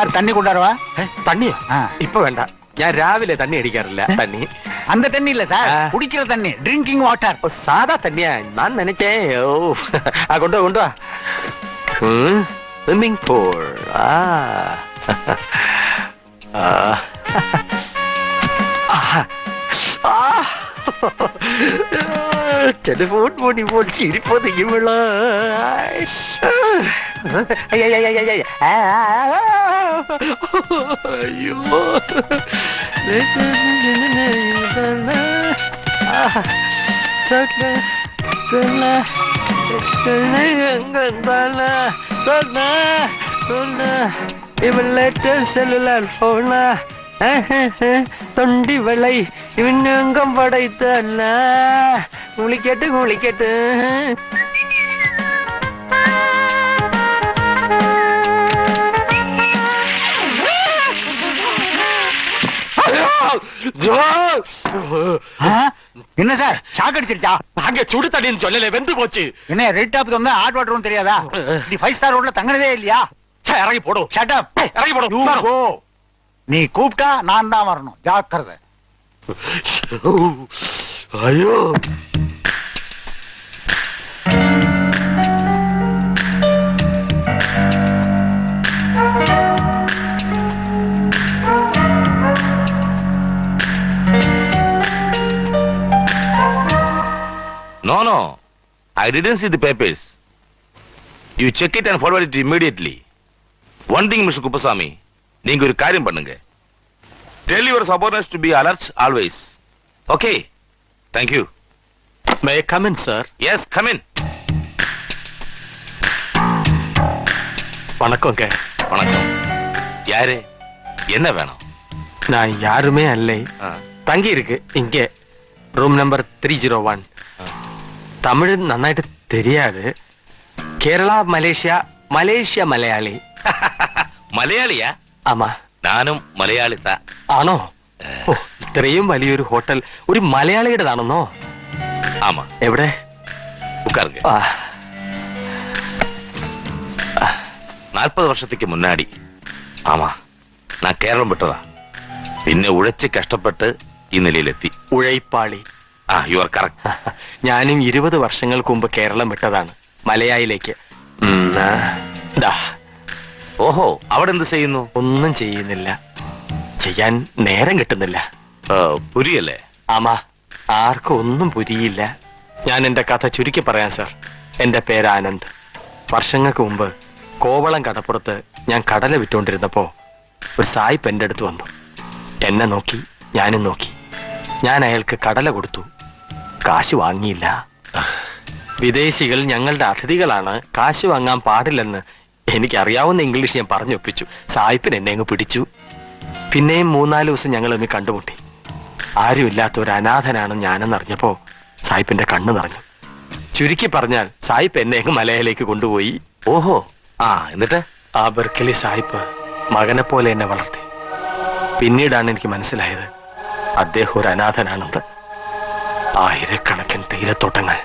Sir தண்ணி கொண்டாடுவா ഏ, തണ്ണിയോ ആ. ഇപ്പൊ വേണ്ട ഞാൻ രാവിലെ തണ്ണി അടിക്കാറില്ല തണ്ണി அந்த தண்ணி இல்ல சார் ஆ. குடிக்கிற தண்ணி ட்ரிங்கிங் வாட்டர் ഓ, സാധാ തണ്ണിയാ ഞാൻ നനച്ചേ ഓ ആ കൊണ്ടുവാ കൊണ്ടുവാ സ്വിമ്മിംഗ് പൂൾ ആ டெலிஃபோன் பண்ணி போட்டு சிரிப்பது இவ்வளோ ஐயோ. சொன்ன சொன்ன. இவள் லேட்டஸ்ட் செல்லுலார் ஃபோனா தொண்டி வளை இவனுங்கம் படைத்தல்ல. குளிக்கட்டு குளிக்கட்டு. என்ன சார்? ஷாக் அடிச்சிருச்சா? அங்க சுடு தண்ணின்னு சொல்லல வெந்து போச்சு. என்ன ரெட் டாப் வந்து ஹாட் வாட்டரும் தெரியாதா? நீ ஃபைவ் ஸ்டார் ரோட்ல தங்கினதே இல்லையா? இறங்கி போடும் ஷட் அப் இறங்கி போடும் நீ கூப்பிட்டா நான் தான் வரணும் ஜாக்கிரதை ஐயோ No, no. I didn't see the papers. You check it and forward it immediately. One thing, Mr. Kupasamy, நீங்க ஒரு காரியம் பண்ணுங்க. Tell your subordinates to be alert always okay thank you may come in sir yes come in வணக்கம் கே. வணக்கம். யாரு? என்ன வேணும்? நான் யாருமே அல்ல. தங்கி இருக்கு இங்கே. Room number three zero one Tamil நன்னாயிட்டு தெரியாது. Kerala Malaysia Malaysia Malayali. மலையாளியா? ആമാ നാനും മലയാളി താ. ആണോ ഓ ഇത്രയും വലിയൊരു ഹോട്ടൽ ഒരു മലയാളിയുടേതാണെന്നോ ஆமா. എവിടെ உட்காருங்க. ആ, நாற்பது வருஷத்துக்கு முன்னாடி ஆமா நான் கேரளம் விட்டதா പിന്നെ ഉഴച്ച് കഷ്ടപ്പെട്ട് ഈ നിലയിലെത്തി ഉഴൈപ്പാളി ആ യു ആർ കറക്റ്റ് ഞാനും ഇരുപത് വർഷങ്ങൾക്ക് മുമ്പ് കേരളം വിട്ടതാണ് മലയായിലേക്ക് ഉം, ആ, ദാ, ഓഹോ അവിടെ എന്ത് ചെയ്യുന്നു? ഒന്നും ചെയ്യുന്നില്ല. ചെയ്യാൻ നേരം കിട്ടുന്നില്ല. ആ, പുരിയല്ലേ? ആമാ ആർക്കും ഒന്നും പുരിയില്ല. ഞാൻ എന്റെ കഥ ചുരുക്കി പറയാം സാർ. എന്റെ പേര് ആനന്ദ്. വർഷങ്ങൾക്ക് മുമ്പ് കോവളം കടപ്പുറത്ത് ഞാൻ കടല വിറ്റുകൊണ്ടിരുന്നപ്പോ ഒരു സായിപ്പ് എന്റെ അടുത്ത് വന്നു. എന്നെ നോക്കി ഞാനും നോക്കി. ഞാൻ അയാൾക്ക് കടല കൊടുത്തു. കാശ് വാങ്ങിയില്ല. വിദേശികൾ ഞങ്ങളുടെ അതിഥികളാണ്. കാശ് വാങ്ങാൻ പാടില്ലെന്ന് എനിക്കറിയാവുന്ന ഇംഗ്ലീഷ് ഞാൻ പറഞ്ഞൊപ്പിച്ചു. സായിപ്പിന് എന്നെ അങ്ങ് പിടിച്ചു. പിന്നെയും മൂന്നാൽ ദിവസം ഞങ്ങൾ ഒന്ന് കണ്ടുമുട്ടി. ആരുമില്ലാത്ത ഒരു അനാഥനാണ് ഞാനെന്നറിഞ്ഞപ്പോ സായിപ്പിന്റെ കണ്ണ് നിറഞ്ഞു. ചുരുക്കി പറഞ്ഞാൽ സായിപ്പ് എന്നെ അങ്ങ് മലയാളിലേക്ക് കൊണ്ടുപോയി. ഓഹോ. ആ എന്നിട്ട്? ആ ബർക്കലി സായിപ്പ് മകനെ പോലെ എന്നെ വളർത്തി. പിന്നീടാണ് എനിക്ക് മനസ്സിലായത് അദ്ദേഹം ഒരു അനാഥനാണെന്ന്. ആയിരക്കണക്കിന് തീരത്തോട്ടങ്ങൾ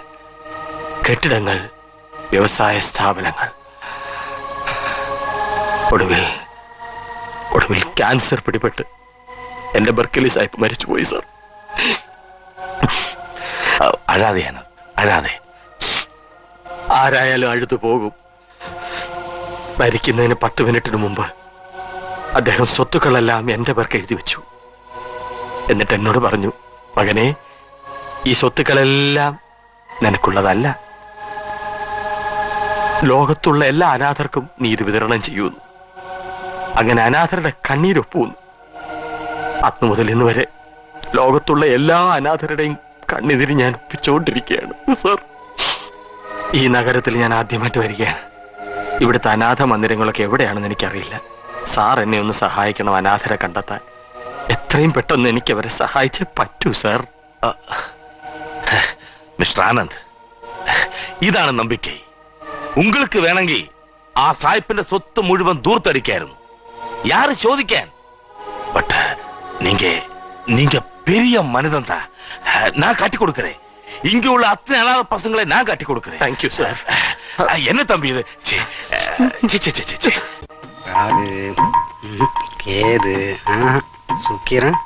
കെട്ടിടങ്ങൾ വ്യവസായ സ്ഥാപനങ്ങൾ. ഒടുവിൽ ഒടുവിൽ ക്യാൻസർ പിടിപെട്ട് എന്റെ ബർക്കലി സാഹിബ് മരിച്ചുപോയി സാർ അഴാതെയാണ് അഴാതെ ആരായാലും അഴുതു പോകും. മരിക്കുന്നതിന് പത്ത് മിനിറ്റിന് മുമ്പ് അദ്ദേഹം സ്വത്തുക്കളെല്ലാം എന്റെ പേർക്ക് എഴുതി വെച്ചു. എന്നിട്ട് എന്നോട് പറഞ്ഞു മകനെ ഈ സ്വത്തുക്കളെല്ലാം നിനക്കുള്ളതല്ല. ലോകത്തുള്ള എല്ലാ അനാഥർക്കും നീ ഇത് വിതരണം ചെയ്യുന്നു. അങ്ങനെ അനാഥരുടെ കണ്ണീരൊപ്പുന്നു അന്ന് മുതൽ ഇന്ന് വരെ ലോകത്തുള്ള എല്ലാ അനാഥരുടെയും കണ്ണെതിരി ഞാൻ ഒപ്പിച്ചുകൊണ്ടിരിക്കുകയാണ് സർ. ഈ നഗരത്തിൽ ഞാൻ ആദ്യമായിട്ട് വരികയാണ്. ഇവിടുത്തെ അനാഥ മന്ദിരങ്ങളൊക്കെ എവിടെയാണെന്ന് എനിക്കറിയില്ല. സാർ എന്നെ ഒന്ന് സഹായിക്കണം അനാഥരെ കണ്ടെത്താൻ. എത്രയും പെട്ടെന്ന് എനിക്ക് അവരെ സഹായിച്ചേ പറ്റൂ സാർ. മിസ്റ്റർ ആനന്ദ് ഇതാണ് നമ്പിക്കൈ. ഉങ്ങൾക്ക് വേണമെങ്കിൽ ആ സായിപ്പിന്റെ സ്വത്ത് മുഴുവൻ ദൂർത്തടിക്കായിരുന്നു. யாரு சோதிக்க பட் நீங்க நீங்க பெரிய மனிதன் தான் நான் கட்டி கொடுக்கிறேன். இங்க உள்ள அத்தனை அனாத பசங்களை நான் கட்டி கொடுக்கிறேன். தேங்க்யூ சார் என்ன தம்பி இது? ராகு கேது சுக்கிரன்?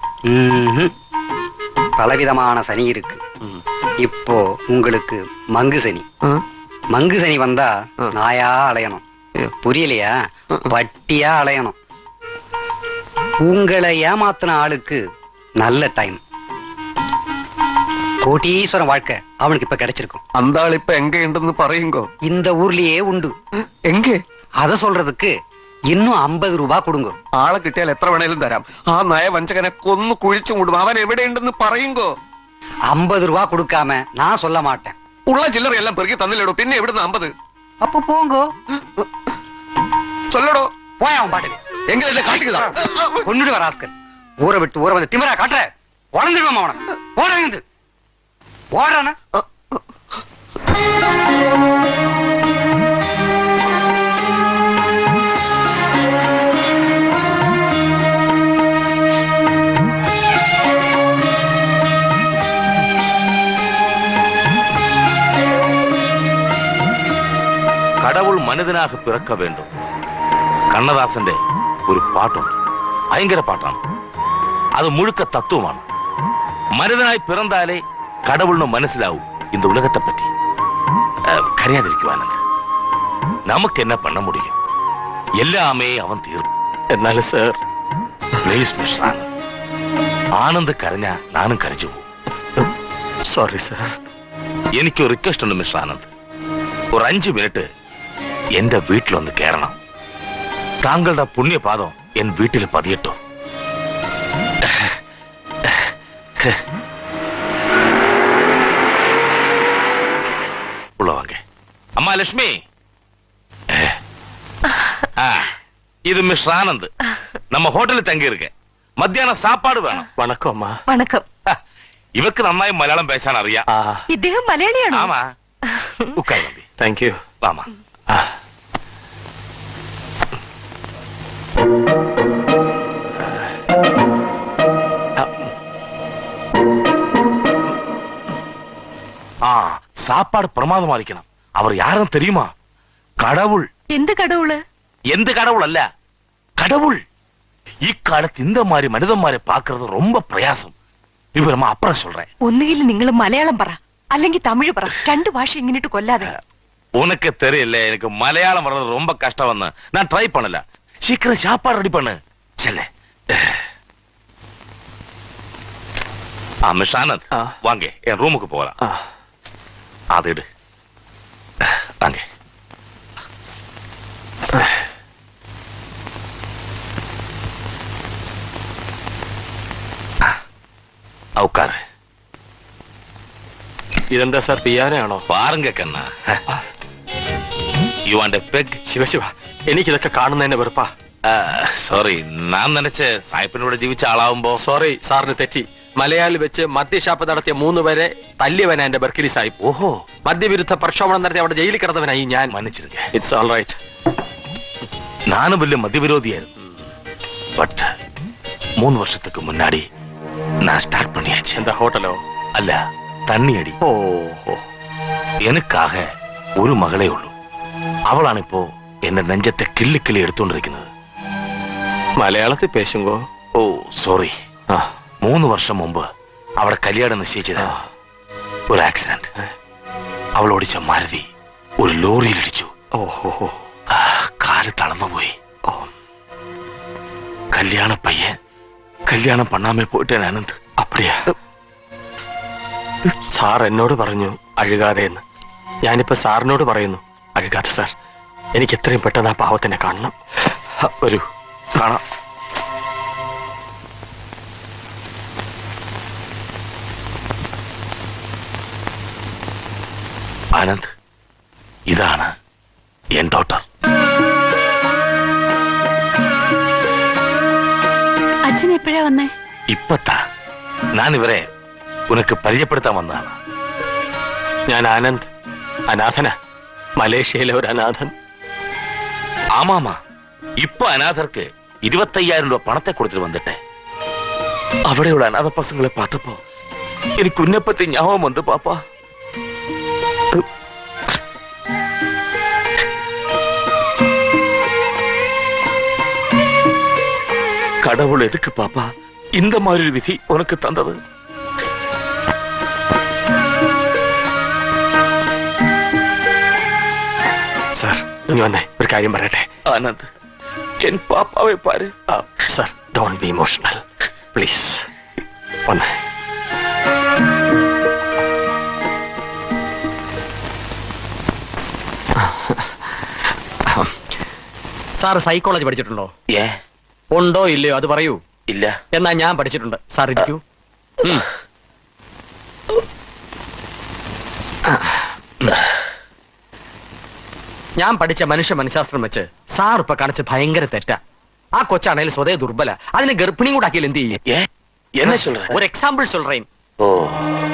பலவிதமான சனி இருக்கு. இப்போ உங்களுக்கு மங்கு சனி. மங்கு சனி வந்தா நாயா அலையணும். புரியலையா? பட்டியா அலையணும். உங்களை ஏமாத்தின ஆளுக்கு நல்ல டைம் கோட்டீஸ்வரன் வாழ்க்கை அவனுக்கு இப்ப கிடைச்சிருக்கும் அந்த ആൾ ഇപ്പൊ എങ്കയുണ്ടെന്ന് പറയുങ്കോ இந்த ஊர்லயே உண்டு എങ്കെ அத சொல்றதுக்கு இன்னும் ஐம்பது ரூபாய் கொடுங்க ആളെ കിട്ടിയാൽ എത്ര വേണേലും തരാം ആ നയവഞ്ചകനെ കൊന്നു കുഴിച്ചു മൂടും അവൻ എവിടെയുണ്ടെന്ന് പറയുങ്കോ ஐம்பது ரூபாய் கொடுக்காம நான் சொல்ல மாட்டேன் ഉള്ള ചില്ലറയെല്ലാം പെറുക്കി തന്നില്ലടോ പിന്നെ എവിടുന്ന് അമ്പത് அப்ப போங்கோ ചൊല്ലടോ போய் அவன் பாட்டுக்கு எங்கள்கிட்ட காசுக்குதான் கொண்டுட்டு வர ஆஸ்கர் ஊரை விட்டு ஊரை வந்து திமிரா காட்டுற. வளர்ந்துடுவாமா அவனை ஓடுறது ஓடுறானா கடவுள் மனிதனாக பிறக்க வேண்டும். கண்ணதாசன் ഒരു പാട്ടുണ്ട് ഭയങ്കര പാട്ടാണ് അത് മുഴുക്ക തത്വമാണ് മനിതനായി പിറന്നാലേ കടവുളിന് മനസ്സിലാവും இந்த உலகத்தை பற்றி கரையாதிருக்குவானங்க நமக்கு என்ன பண்ண முடியும் எல்லாமே அவன் தீர்ப்பு என்னால sir please miss Anand Anand கரഞ്ഞാ நானுം കരഞ്ഞു പോകും സോറി സാർ എനിക്ക് ഒരു റിക്വസ്റ്റ് ഉണ്ട് മിസ് ആനന്ദ് ഒരു അഞ്ച് മിനിറ്റ് എന്റെ വീട്ടിലൊന്ന് കയറണം താങ്കളുടെ പുണ്യപാദം എൻ വീട്ടിൽ പതിയട്ടോ ഉള്ളവാങ്ക അമ്മ ലക്ഷ്മി ആ ഇത് മിസ് ആനന്ദ് നമ്മ ഹോട്ടലിൽ തങ്ങിയിരിക്കെ മധ്യാഹ്നം സാപ്പാട് വേണം വണക്കം അമ്മ വണക്കം ഹ, ഇവക്ക് നന്നായി മലയാളം പേശാൻ അറിയാം ആ ഇദ്ദേഹം മലയാളിയാണോ ആമാ ഉക്കായി നമ്പി താങ്ക് യു വാമാ ஆ சாப்பாடு பிரமாதமா இருக்கணும் அவர் யாரும் தெரியுமா கடவுள் எந்த கடவுள் எந்த கடவுள் அல்ல கடவுள் இக்காலத்து இந்த மாதிரி மனிதന്മാരെ பார்க்கிறது ரொம்ப പ്രയാസം വിവരമാ അപ്പുറം சொல்றேன் ഒന്നുകിൽ നിങ്ങൾ മലയാളം പറ അല്ലെങ്കിൽ തമിഴ് പറ രണ്ട് ഭാഷ ഇങ്ങോട്ട് കൊല്ലാതെ உனக்கு தெரியல எனக்கு மலையாளம் வர்றது ரொம்ப கஷ்டம் நான் ட்ரை பண்ணல சீக்கிரம் சாப்பாடு ரெடி பண்ணு செல்ல ஆ மிஸ் ஆனந்த் ஆ. வாங்க என் ரூமுக்கு போகலாம் ആ அது எடு வாங்க ஆ, உட்காரு ഇതെന്താ സാർ പിയാനാണോ பாருங்க கண்ணா യു ആൻഡ് എ ശിവശിവ എനിക്കിതൊക്കെ കാണുന്നതന്നെ വെറുപ്പാ. സോറി നാം നനച്ച് സായിപ്പിനോട് ജീവിച്ച ആളാവുമ്പോ സോറി സാറിന് തെറ്റി. മലയാളി വെച്ച് മദ്യഷാപ്പ് നടത്തിയ മൂന്ന് പേരെ തല്ലിയവന എന്റെ ബർക്കിലി സാഹിബ്. ഓഹോ. മദ്യവിരുദ്ധ പ്രക്ഷോഭണം നടത്തി അവിടെ ജയിലിൽ കിടന്നവനായി ഞാൻ. നാനും വലിയ മദ്യവിരോധിയായിരുന്നു. മൂന്ന് വർഷത്തേക്ക് മുന്നാടി நான் ஸ்டார்ட் பண்ணியாச்சு அந்த ஹோட்டலோ அல்ல தண்ணி அடி ஓ எனக்காக ஒரு மகளே അവളാണ് ഇപ്പോ എന്റെ നെഞ്ചത്തെ കിള്ളി കിള്ളി എടുത്തുകൊണ്ടിരിക്കുന്നത്. മലയാളത്തിൽ പേശുമ്പോ? ഓ സോറി ആ മൂന്ന് വർഷം മുമ്പ് അവിടെ കല്യാണം നിശ്ചയിച്ചത് ഒരു ആക്സിഡന്റ് അവൾ ഓടിച്ച മാരുതി ഒരു ലോറിയിൽ ഇടിച്ചു. ഓഹോ. കാൽ തളർന്നുപോയി. ഓ. കല്യാണ പയ്യൻ കല്യാണം പണ്ണാമേ പോയിട്ടേ ആനന്ദ് അപ്പടിയാ? സാർ എന്നോട് പറഞ്ഞു അഴുകാതെ എന്ന് ഞാനിപ്പോ സാറിനോട് പറയുന്നു. അഴുകാതെ സാർ എനിക്ക് എത്രയും പെട്ടെന്ന് ആ പാവത്തിനെ കാണണം. ഒരു കാണാം. ആനന്ദ് ഇതാണ് എൻ ഡോട്ടർ. അച്ഛൻ എപ്പോഴാ വന്നേ? ഇപ്പത്താ. ഞാൻ ഇവരെ ഉനക്ക് പരിചയപ്പെടുത്താൻ വന്നതാണ്. ഞാൻ ആനന്ദ് അനാഥന. മലേഷ്യയിലെ ഒരു അനാഥൻ ஆமாமா இப்ப அநாதருக்கு இருபத்தையாயிரம் ரூபாய் பணத்தை கொடுத்துட்டு வந்துட்டேன் അവിടെയുള്ള അനാഥ പസങ്ങളെ பார்த்தப்போ എനിക്ക് ഉന്നെ പറ്റി ஞாபகம் வந்து பாப்பா கடவுள் எதுக்கு பாப்பா இந்த மாதிரி ஒரு விதி உனக்கு தந்தது നീ വന്നേ ഒരു കാര്യം പറയട്ടെ. ആനന്ദ് എൻ പാപ്പാവെ പാര്. Sir don't be emotional please വന്നേ. സാർ സൈക്കോളജി പഠിച്ചിട്ടുണ്ടോ? ഏ? ഉണ്ടോ ഇല്ലയോ? അത് പറയൂ. ഇല്ല. എന്നാ ഞാൻ പഠിച്ചിട്ടുണ്ട്. സാർ ഇരിക്കൂ. ഉം. ഞാൻ പഠിച്ച മനുഷ്യ മനഃശാസ്ത്രം വെച്ച് സാർ ഇപ്പൊ കാണിച്ച് ഭയങ്കര തെറ്റാ ആ കൊച്ചാണേലും സ്വതേ ദുർബല അതിനെ ഗർഭിണിയും കൂടെ ആക്കിയാൽ എന്ത് ചെയ്യും ஏன் என்ன சொல்ற ഒരു എക്സാമ്പിൾ സൊല്ലേൻ ஓ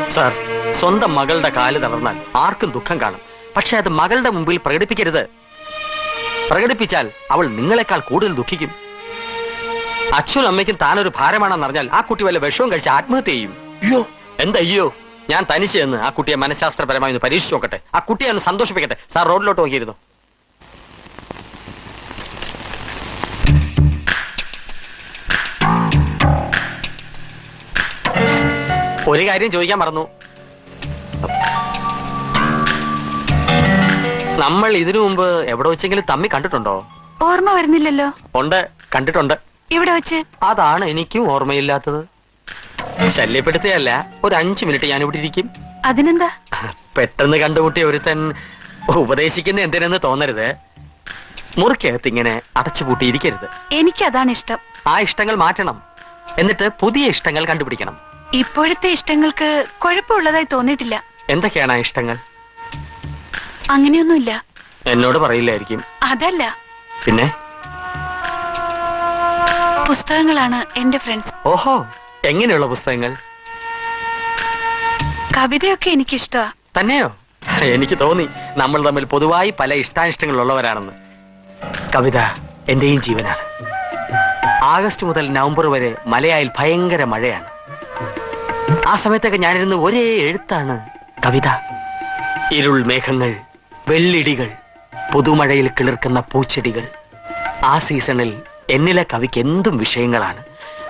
സാർ സ്വന്തം മകളുടെ കാല് തളർന്നാൽ ആർക്കും ദുഃഖം കാണും പക്ഷെ അത് മകളുടെ മുമ്പിൽ പ്രകടിപ്പിക്കരുത് പ്രകടിപ്പിച്ചാൽ അവൾ നിങ്ങളെക്കാൾ കൂടുതൽ ദുഃഖിക്കും അച്ഛനും അമ്മയ്ക്കും താനൊരു ഭാരമാണെന്ന് അറിഞ്ഞാൽ ആ കുട്ടി വല്ല വിഷവും കഴിച്ച് ആത്മഹത്യ ചെയ്യും ஐயோ എന്തയ്യോ ഞാൻ തനിച്ച് എന്ന് ആ കുട്ടിയെ മനഃശാസ്ത്രപരമായി ഒന്ന് പരീക്ഷിച്ച് നോക്കട്ടെ. ആ കുട്ടിയെ ഒന്ന് സന്തോഷിപ്പിക്കട്ടെ. സാർ റോഡിലോട്ട് നോക്കിയിരുന്നു. ഒരു കാര്യം ചോദിക്കാൻ മറന്നു. നമ്മൾ ഇതിനു മുമ്പ് എവിടെ വെച്ചെങ്കിലും തമ്മി കണ്ടിട്ടുണ്ടോ? ഓർമ്മ വരുന്നില്ലല്ലോ. ഉണ്ട്. കണ്ടിട്ടുണ്ട്. ഇവിടെ വെച്ച്? അതാണ് എനിക്കും ഓർമ്മയില്ലാത്തത്. ശല്യപ്പെടുത്തുകയല്ല ഒരു അഞ്ചു മിനിറ്റ് ഞാൻ ഇവിടെ ഇരിക്കും. അതിനെന്താ? പെട്ടെന്ന് കണ്ടുമുട്ടിയ ഒരുത്തൻ ഉപദേശിക്കുന്ന എന്തിനെന്ന് തോന്നരുത്. മുറിക്കകത്ത് ഇങ്ങനെ അടച്ചുപൂട്ടി ഇരിക്കരുത് എനിക്ക് അതാണ് ഇഷ്ടം ആ ഇഷ്ടങ്ങൾ മാറ്റണം. എന്നിട്ട് പുതിയ ഇഷ്ടങ്ങൾ കണ്ടുപിടിക്കണം. ഇപ്പോഴത്തെ ഇഷ്ടങ്ങൾക്ക് കുഴപ്പമുള്ളതായി തോന്നിയിട്ടില്ല. എന്തൊക്കെയാണ് ആ ഇഷ്ടങ്ങൾ? അങ്ങനെയൊന്നുമില്ല. എന്നോട് പറയില്ലായിരിക്കും. അതല്ല. പിന്നെ? പുസ്തകങ്ങളാണ് എന്റെ ഫ്രണ്ട്സ് ഓഹോ. എങ്ങനെയുള്ള പുസ്തകങ്ങൾ? കവിതയൊക്കെ എനിക്കിഷ്ടമാ തന്നെയോ? എനിക്ക് തോന്നി നമ്മൾ തമ്മിൽ പൊതുവായി പല ഇഷ്ടാനിഷ്ടങ്ങളുള്ളവരാണെന്ന്. കവിത എന്റെയും ജീവനാണ്. ആഗസ്റ്റ് മുതൽ നവംബർ വരെ മലയായിൽ ഭയങ്കര മഴയാണ്. ആ സമയത്തൊക്കെ ഞാനിരുന്ന് ഒരേ എഴുത്താണ് കവിത. ഇരുൾ മേഘങ്ങൾ വെള്ളിടികൾ പുതുമഴയിൽ കിളിർക്കുന്ന പൂച്ചെടികൾ. ആ സീസണിൽ എന്നിലെ കവിക്ക് എന്തും വിഷയങ്ങളാണ്.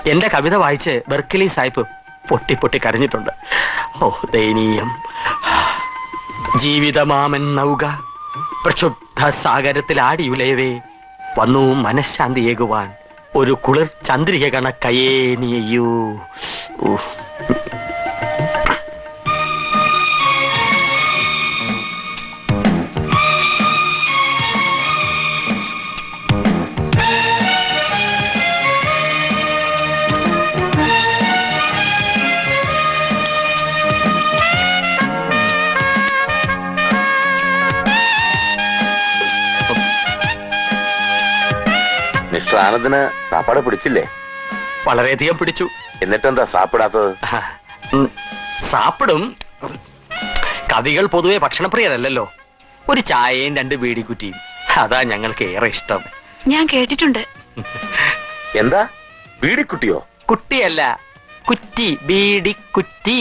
എന്റെ കവിത വായിച്ച് ബെർക്കിലി സാഹിബ് പൊട്ടി പൊട്ടി കരഞ്ഞിട്ടുണ്ട്. ഓ ദയനീയം. ജീവിതമാമൻ നൗക. പ്രക്ഷുബ്ധ സാഗരത്തിൽ ആടിയുലയവേ വന്നു മനഃശാന്തിയേകുവാൻ ഒരു കുളിർ ചന്ദ്രിക കണക്കയേ നീയൂ ആനന്ദിന് സാപ്പാട് പിടിച്ചില്ലേ? വളരെയധികം പിടിച്ചു. എന്നിട്ടെന്താ സാപ്പിടാത്തത്? സാപ്പിടും. കവികൾ പൊതുവെ ഭക്ഷണപ്രിയരല്ലോ ഒരു ചായയും രണ്ട് വീടിക്കുറ്റിയും അതാ ഞങ്ങൾക്ക് ഏറെ ഇഷ്ടം. ഞാൻ കേട്ടിട്ടുണ്ട്. എന്താ? വീടിക്കുട്ടിയോ കുട്ടിയല്ല കുറ്റി ബീഡി കുറ്റി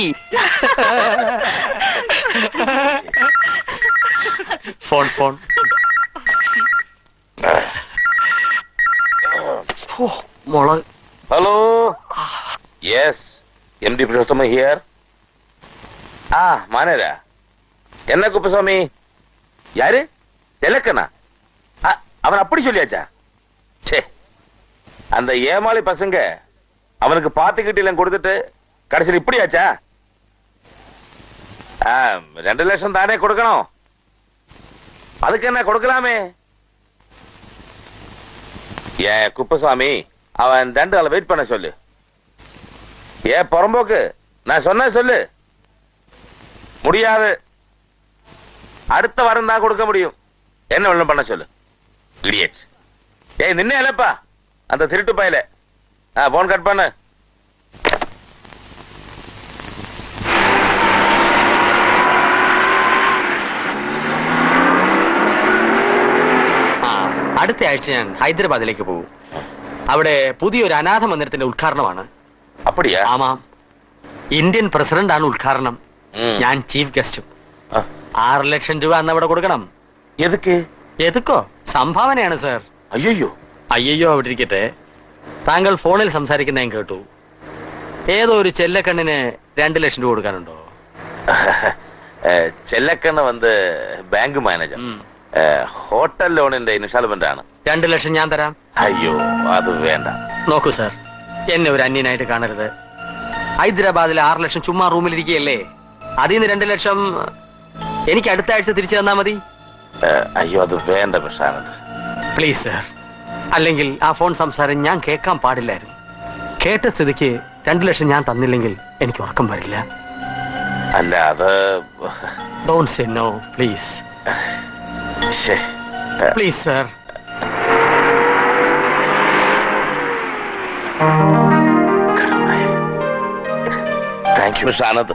ഫോൺ. ഫോൺ ഓ, മുളക് hello yes MD Purushottam here ஆ மானேரா என்ன குப்பசாமி யாரு திலக்கனா அ, அவன் அப்படி சொல்லியாச்சா சே அந்த ஏமாளி பசங்க அவனுக்கு பாத்து கிட்டிலாம் கொடுத்துட்டு கடைசியில் இப்படியாச்சா ஆ, ரெண்டு லட்சம் தானே கொடுக்கணும் அதுக்கு என்ன கொடுக்கலாமே ஏ குப்பசாமி அவன் தண்டு வெயிட் பண்ண சொல்லு. ஏ புறம்போக்கு நான் சொன்ன சொல்லு. முடியாது. அடுத்த வாரம் தான் கொடுக்க முடியும். என்ன ஒண்ணும் பண்ண சொல்லு. இடியட்ஸ் ஏய் நின்னே இல்லப்பா அந்த திருட்டு பயல. ஆ போன் கட் பண்ணு. അടുത്ത ആഴ്ച ഞാൻ ഹൈദരാബാദിലേക്ക് പോകും. അവിടെ പുതിയൊരു അനാഥ മന്ദിരത്തിന്റെ ഉദ്ഘാടനമാണ്. അപ്പടിയാ? ആമാം. ഇന്ത്യൻ പ്രസിഡന്റ് ആണ് ഉദ്ഘാടനം ഞാൻ ചീഫ് ഗസ്റ്റും. ആറ് ലക്ഷം രൂപ അന്ന് അവിടെ കൊടുക്കണം. എതുക്കോ? സംഭാവനയാണ് സാർ. അയ്യോ അയ്യോ അവിടെ ഇരിക്കട്ടെ. താങ്കൾ ഫോണിൽ സംസാരിക്കുന്ന ഞാൻ കേട്ടു. ഏതോ ഒരു ചെല്ലക്കണ്ണിന് രണ്ടു ലക്ഷം രൂപ കൊടുക്കാനുണ്ടോ? ചെല്ലക്കണ്ണ് വന്ന് ബാങ്ക് മാനേജർ. ഹോട്ടൽ ലോണിന്റെ ഇൻസ്റ്റാൾമെന്റ് ആണ് രണ്ടു ലക്ഷം ഞാൻ തരാം. അയ്യോ അത് വേണ്ട. നോക്കൂ സർ എന്നെ ഒരു അന്യനായിട്ട് കാണരുത്. ഹൈദരാബാദിലെ ആറ് ലക്ഷം ചുമ്മാ റൂമിലിരിക്കുകയല്ലേ? അതിൽ നിന്ന് രണ്ടു ലക്ഷം എനിക്ക് അടുത്ത ആഴ്ച തിരിച്ചു തന്നാ മതി. അയ്യോ അത് വേണ്ട പ്രശാനന്ദ് പ്ലീസ് സർ അല്ലെങ്കിൽ ആ ഫോൺ സംസാരം ഞാൻ കേൾക്കാൻ പാടില്ലായിരുന്നു. കേട്ട സ്ഥിതിക്ക് രണ്ടു ലക്ഷം ഞാൻ തന്നില്ലെങ്കിൽ എനിക്ക് ഉറക്കം വരില്ല. അല്ല അത് don't say no please. Please sir thank you ഷാനദ്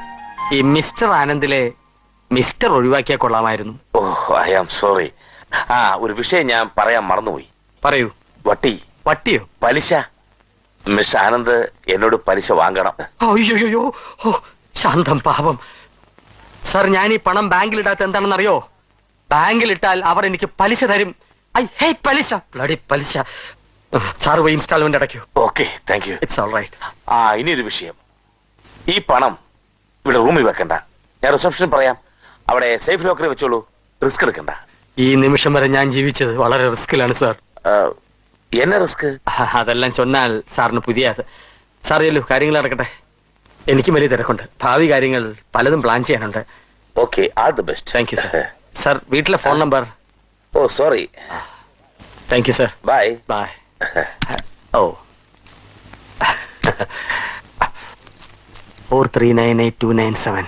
ഈ മിസ്റ്റർ ആനന്ദിലെ മിസ്റ്റർ ഒഴിവാക്കിയാൽ കൊള്ളാമായിരുന്നു. ഓ ഐ ആം സോറി ആ ഒരു വിഷയം ഞാൻ പറയാൻ മറന്നുപോയി. പറയൂ. വട്ടി. വട്ടിയോ? പലിശ. മിസ് ആനന്ദ് എന്നോട് പലിശ വാങ്ങണം. അയ്യോയ്യോ ഓ ശാന്തം പാപം. സാർ ഞാൻ ഈ പണം ബാങ്കിൽ ഇടാത്ത എന്താണെന്നറിയോ? ബാങ്കിൽ ഇട്ടാൽ അവർ എനിക്ക് പലിശ തരും. ഐ ഹേ പലിശ. ബ്ലഡി പലിശ. സാർ പോയി instalment അടയ്ക്കൂ. Okay thank you it's all right ആ ഇനിയൊരു വിഷയം. ഈ പണം ഇവിടെ റൂമിൽ വെക്കണ്ട. ഞാൻ റിസപ്ഷൻ പറയാം. അവിടെ സേഫ് ലോക്കറിൽ വെച്ചോളൂ. റിസ്ക് എടുക്കണ്ട. ഈ നിമിഷം വരെ ഞാൻ ജീവിച്ചത് വളരെ റിസ്കിലാണ് സാർ. എന്നെ റിസ്ക്? അതെല്ലാം ചൊന്നാൽ സാറിന് പുതിയ സാർ ചെല്ലു കാര്യങ്ങൾ നടക്കട്ടെ. എനിക്കും വലിയ തിരക്കുണ്ട്. ഭാവി കാര്യങ്ങൾ പലതും പ്ലാൻ ചെയ്യാനുണ്ട്. Okay all the best thank you sir sir വീട്ടിലെ phone number oh sorry thank you sir bye bye oh four three nine eight two nine seven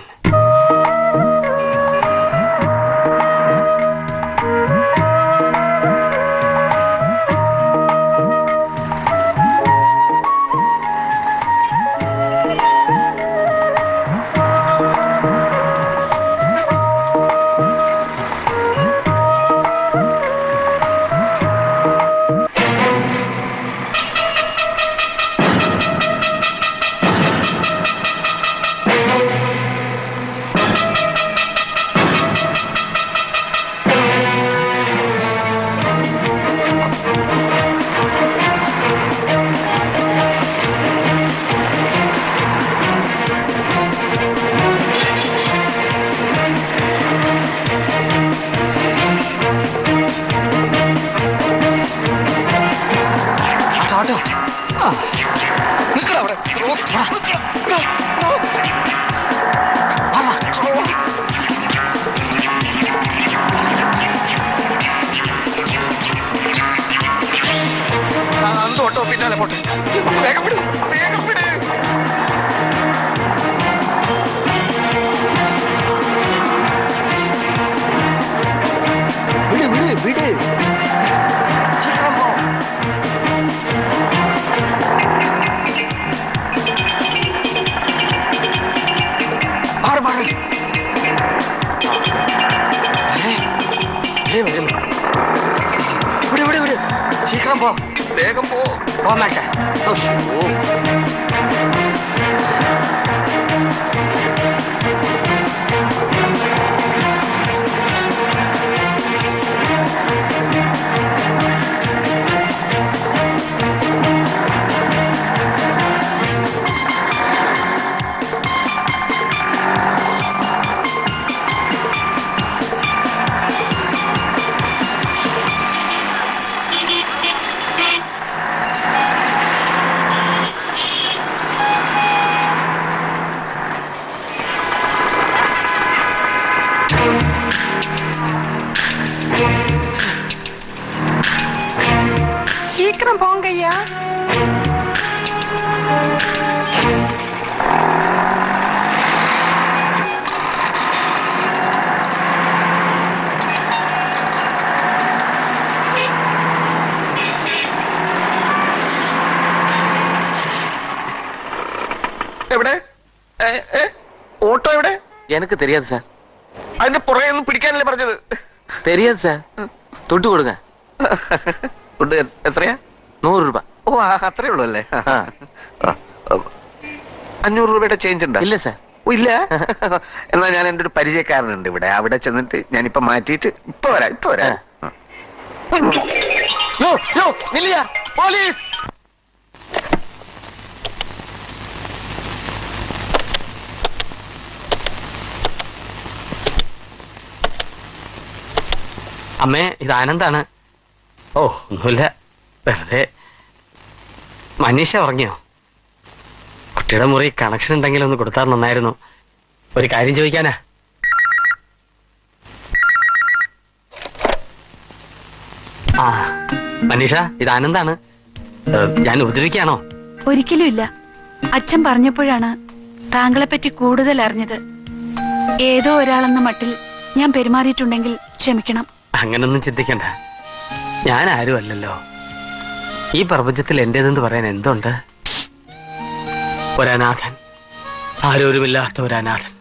പോ വേഗം പോ പോ മാട്ടെ சீக்கிரம் போங்கய்யா എവിടെ ഏ, ഏ, ഓട്ടോ എവിടെ எனக்கு தெரியாது சார் അതിന്റെ പുറകെ ഒന്നും പിടിക്കാനല്ലേ പറഞ്ഞത് தெரியாது சார் துட்டு கொடுங்க ഫുഡ് എ- എത്രയാ நூறு ரூபாய் ഓ ആ, അത്രേ ഉള്ളൂ അല്ലേ ആ, ആ. അഞ്ഞൂറ് രൂപയുടെ ചേഞ്ച് ഉണ്ടോ இல்ல சார் ഓ, ഇല്ല എന്നാ ഞാൻ എൻ്റെ ഒരു പരിചയക്കാരനുണ്ട് ഇവിടെ അവിടെ ചെന്നിട്ട് ഞാൻ ഇപ്പൊ മാറ്റിയിട്ട് ഇപ്പൊ വരാം ഇപ്പൊ വരാം யோ யோ நில்லையா போலீஸ் അമ്മേ ഇത് ആനന്ദാണ്. ഓ ഒന്നുമില്ല. വെറുതെ. മനീഷ ഉറങ്ങിയോ? കുട്ടിയുടെ മുറി കണക്ഷൻ ഉണ്ടെങ്കിൽ ഒന്ന് കൊടുത്താൽ നന്നായിരുന്നു. ഒരു കാര്യം ചോദിക്കാനാ. ആ മനീഷ ഇത് ആനന്ദാണ്. ഞാൻ ഉപദ്രവിക്കാണോ ഒരിക്കലും ഇല്ല. അച്ഛൻ പറഞ്ഞപ്പോഴാണ് താങ്കളെ പറ്റി കൂടുതൽ അറിഞ്ഞത്. ഏതോ ഒരാളെന്ന മട്ടിൽ ഞാൻ പെരുമാറിയിട്ടുണ്ടെങ്കിൽ ക്ഷമിക്കണം. അങ്ങനൊന്നും ചിന്തിക്കണ്ട. ഞാൻ ആരും അല്ലല്ലോ. ഈ പ്രപഞ്ചത്തിൽ എന്റേതെന്ന് പറയാൻ എന്തുണ്ട്? ഒരനാഥൻ. ആരോരുമില്ലാത്ത ഒരനാഥൻ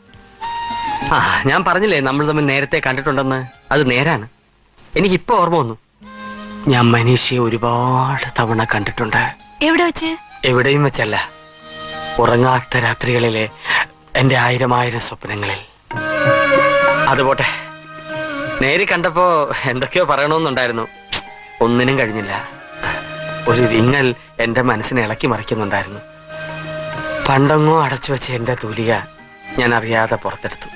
ആ ഞാൻ പറഞ്ഞില്ലേ നമ്മൾ തമ്മിൽ നേരത്തെ കണ്ടിട്ടുണ്ടെന്ന്? അത് നേരാണ്. എനിക്കിപ്പോ ഓർമ്മ വന്നു. ഞാൻ മനീഷയെ ഒരുപാട് തവണ കണ്ടിട്ടുണ്ട്. എവിടെ വെച്ച്? എവിടെയും വെച്ചല്ല. ഉറങ്ങാത്ത രാത്രികളിലെ എന്റെ ആയിരം ആയിരം സ്വപ്നങ്ങളിൽ അതുപോട്ടെ നേരി കണ്ടപ്പോ എന്തൊക്കെയോ പറയണമെന്നുണ്ടായിരുന്നു ഒന്നിനും കഴിഞ്ഞില്ല. ഒരു വിങ്ങൽ എന്റെ മനസ്സിനെ ഇളക്കി മറിക്കുന്നുണ്ടായിരുന്നു. പണ്ടങ്ങോ അടച്ചു വെച്ച എന്റെ തൂലിക ഞാൻ അറിയാതെ പുറത്തെടുത്തു.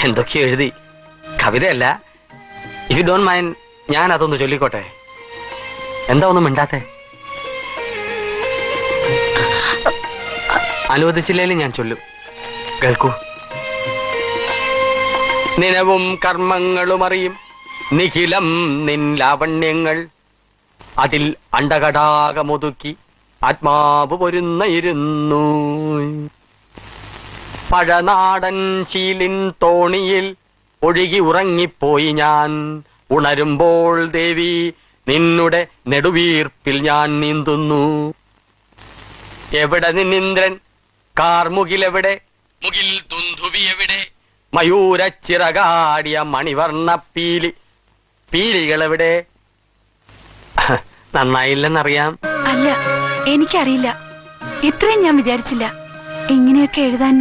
എന്തൊക്കെയോ എഴുതി. കവിതയല്ല. ഇഫ് യു ഡോണ്ട് മൈൻഡ് ഞാൻ അതൊന്ന് ചൊല്ലിക്കോട്ടെ? എന്താ ഒന്നും മിണ്ടാത്തെ? അനുവദിച്ചില്ലേലും ഞാൻ ചൊല്ലും. കേൾക്കൂ. നിലവും കർമ്മങ്ങളും അറിയും നിഖിലം നിൻ ലാവണ്യങ്ങൾ. അതിൽ അണ്ടകടാകമൊതുക്കി ആത്മാവ് പൊരുന്നയിരുന്നു. പഴനാടൻ ശീലിൻ തോണിയിൽ ഒഴുകി ഉറങ്ങിപ്പോയി ഞാൻ. ഉണരുമ്പോൾ ദേവി നിന്നുടെ നെടുവീർപ്പിൽ ഞാൻ നീന്തുന്നു. എവിടെ നിന്നിന്ദ്രൻ? കാർമുകിലെവിടെ? മുകിൽ തുന്തുവി എവിടെ? മയൂരച്ചിറകാടിയ മണിവർണ പീലി. പീലികൾ എവിടെ നന്നായില്ലെന്നറിയാം. അല്ല എനിക്കറിയില്ല. ഇത്രയും ഞാൻ വിചാരിച്ചില്ല. ഇങ്ങനെയൊക്കെ എഴുതാൻ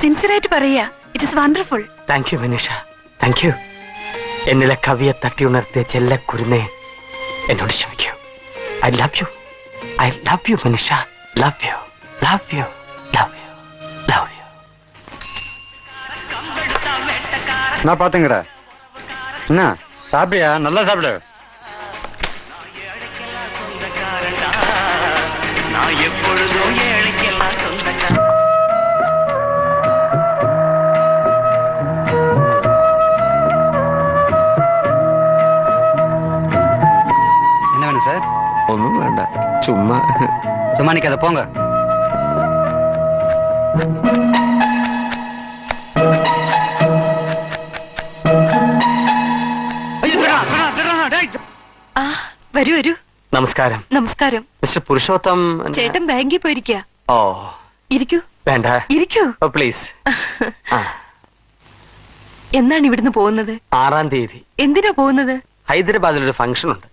സിൻസിയറായിട്ട് പറയാ it is wonderful thank you Manisha thank you എന്നിലെ കവിയെ തട്ടി ഉണർത്തിയ ചെല്ലക്കുരുന്നേ എന്നോട് ക്ഷമിക്കൂ. I love you I love you Manisha love you love you நான் பாத்துங்கடா என்ன சாப்பிடியா நல்லா சாப்பிடு. நான் எப்பொழுதும் என்ன வேணும் சார் ஒன்றும் வேண்டாம். சும்மா. சும்மா நிற்காத போங்க. വരൂ വരൂ. നമസ്കാരം. നമസ്കാരം. മിസ്റ്റർ പുരുഷോത്തം ചേട്ടൻ ബാങ്കിൽ പോയിരിക്കുക ഓ. ഇരിക്കൂ. വേണ്ട. ഇരിക്കൂ. പ്ലീസ്. എന്നാണ് ഇവിടുന്ന് പോകുന്നത്? ആറാം തീയതി. എന്തിനാ പോകുന്നത്? ഹൈദരാബാദിൽ ഒരു ഫംഗ്ഷൻ ഉണ്ട്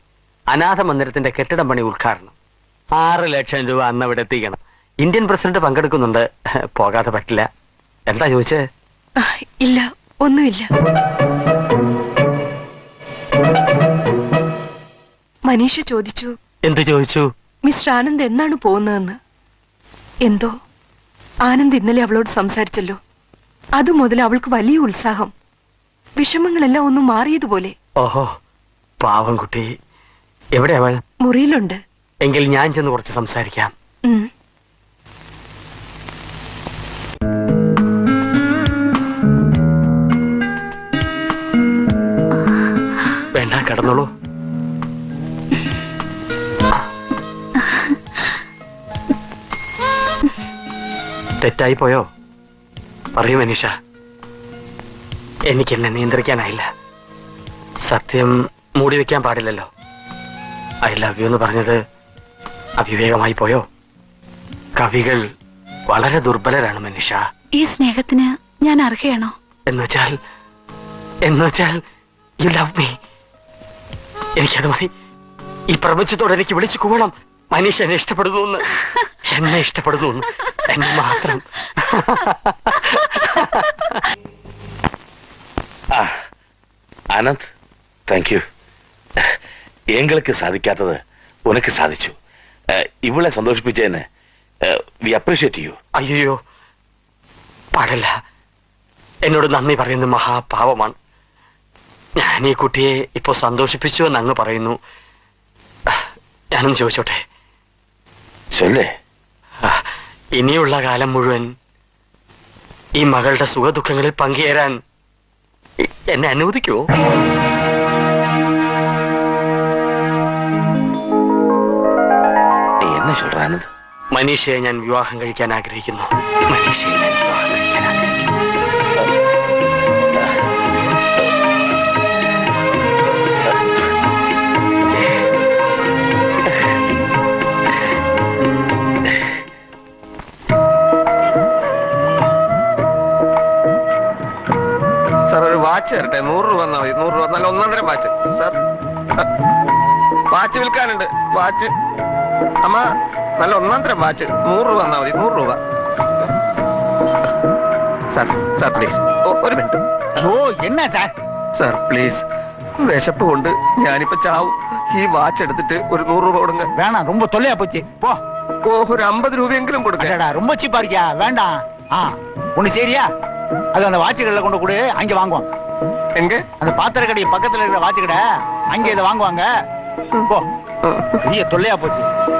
അനാഥ മന്ദിരത്തിന്റെ കെട്ടിടം പണി ഉദ്ഘാടനം. ആറ് ലക്ഷം രൂപ അന്ന് അവിടെ എത്തിക്കണം. ഇന്ത്യൻ പ്രസിഡന്റ് പങ്കെടുക്കുന്നുണ്ട്. പോകാതെ പറ്റില്ല. എന്താ ചോദിച്ചേ? ഇല്ല. ഒന്നുമില്ല. മനീഷ ചോദിച്ചു എന്ത് ചോദിച്ചു? മിസ്റ്റർ ആനന്ദ് എന്നാണ് പോകുന്നതെന്ന്? എന്തോ? ആനന്ദ് ഇന്നലെ അവളോട് സംസാരിച്ചല്ലോ. അതു മുതൽ അവൾക്ക് വലിയ ഉത്സാഹം. വിഷമങ്ങളെല്ലാം ഒന്ന് മാറിയതുപോലെ. ഓഹോ പാവം കുട്ടി. എവിടെ അവൾ? മുറിയിലുണ്ട്. എങ്കിൽ ഞാൻ ചെന്ന് കുറച്ച് സംസാരിക്കാം. ഉം. വേണ്ട കിടന്നോളൂ. തെറ്റായി പോയോ പറയൂ മനീഷ. എനിക്ക് എന്നെ നിയന്ത്രിക്കാനായില്ല. സത്യം മൂടി വെക്കാൻ പാടില്ലല്ലോ. ഐ ലവ് യു എന്ന് പറഞ്ഞത് അവിവേകമായി പോയോ? കവികൾ വളരെ ദുർബലരാണ് മനീഷ. ഈ സ്നേഹത്തിന് ഞാൻ അർഹയാണോ? എന്നുവെച്ചാൽ എന്നുവെച്ചാൽ യു ലവ് മീ എനിക്കത് മതി. ഈ പ്രപഞ്ചത്തോട് എനിക്ക് വിളിച്ചു കൂവണം. മനീഷ് എന്നെ ഇഷ്ടപ്പെടുന്നു എന്ന് എന്നെ ഇഷ്ടപ്പെടുന്നു എന്ന് എന്നെ മാത്രം ஆனந்த் தேங்க்யூ எங்களுக்கு சாதிக்காதது உனக்கு சாதிச்சு அஹ், இவ்வளவு சந்தோஷிப்பிச்சேன்னு വി അപ്രീഷിയേറ്റ് യു അയ്യോ പാടില്ല എന്നോട് നന്ദി പറയുന്നത് മഹാപാവമാണ് ഞാൻ ഈ കുട്ടിയെ ഇപ്പോ സന്തോഷിപ്പിച്ചു എന്ന് അങ്ങ് പറയുന്നു ഞാനൊന്ന് ചോദിച്ചോട്ടെ ചൊല്ലേ ഇനിയുള്ള കാലം മുഴുവൻ ഈ മകളുടെ സുഖദുഃഖങ്ങളിൽ പങ്കുചേരാൻ എന്നെ അനുവദിക്കുമോ എന്നെ ചൊല്ലാനത്? മനീഷയെ ഞാൻ വിവാഹം കഴിക്കാൻ ആഗ്രഹിക്കുന്നു. മനീഷയെ ഞാൻ വിവാഹം വാച്ച് തരട്ടെ നൂറ് രൂപ എന്നാ മതി നൂറ് രൂപ നല്ല ഒന്നര വാച്ച്. സാർ വാച്ച് വിൽക്കാനുണ്ട് വാച്ച്. അമ്മ നല്ല ഒന്നാന്തരം വാച്ച്. നൂറ് രൂപ എന്നാ മതി നൂറ് രൂപ. Sir sir please. ഒരു മിനിറ്റ്. ഓ എന്നാ സാർ? Sir please. വിശപ്പ് കൊണ്ട് ഞാനിപ്പോ ചാവും. ഈ വാച്ച് എടുത്തിട്ട് ഒരു നൂറ് രൂപ കൊടുങ്ങ. வேணாம் ரொம்ப തൊല്ലയാ போச்சு പോ. ഓ ഒരു അമ്പത് രൂപയെങ്കിലും കൊടുക്കാം. அடடா ரொம்ப சீப்பா இருக்கியா வேண்டாம் ஆ ஒண்ணு சரியா அது அந்த வாட்சுகளில் கொண்டு கொடு எங்க? அந்த பாத்திர கடை பக்கத்துல இருக்கிற வாட்சி கடை. அங்க இதை வாங்குவாங்க. போ. பெரிய தொல்லையா போச்சு.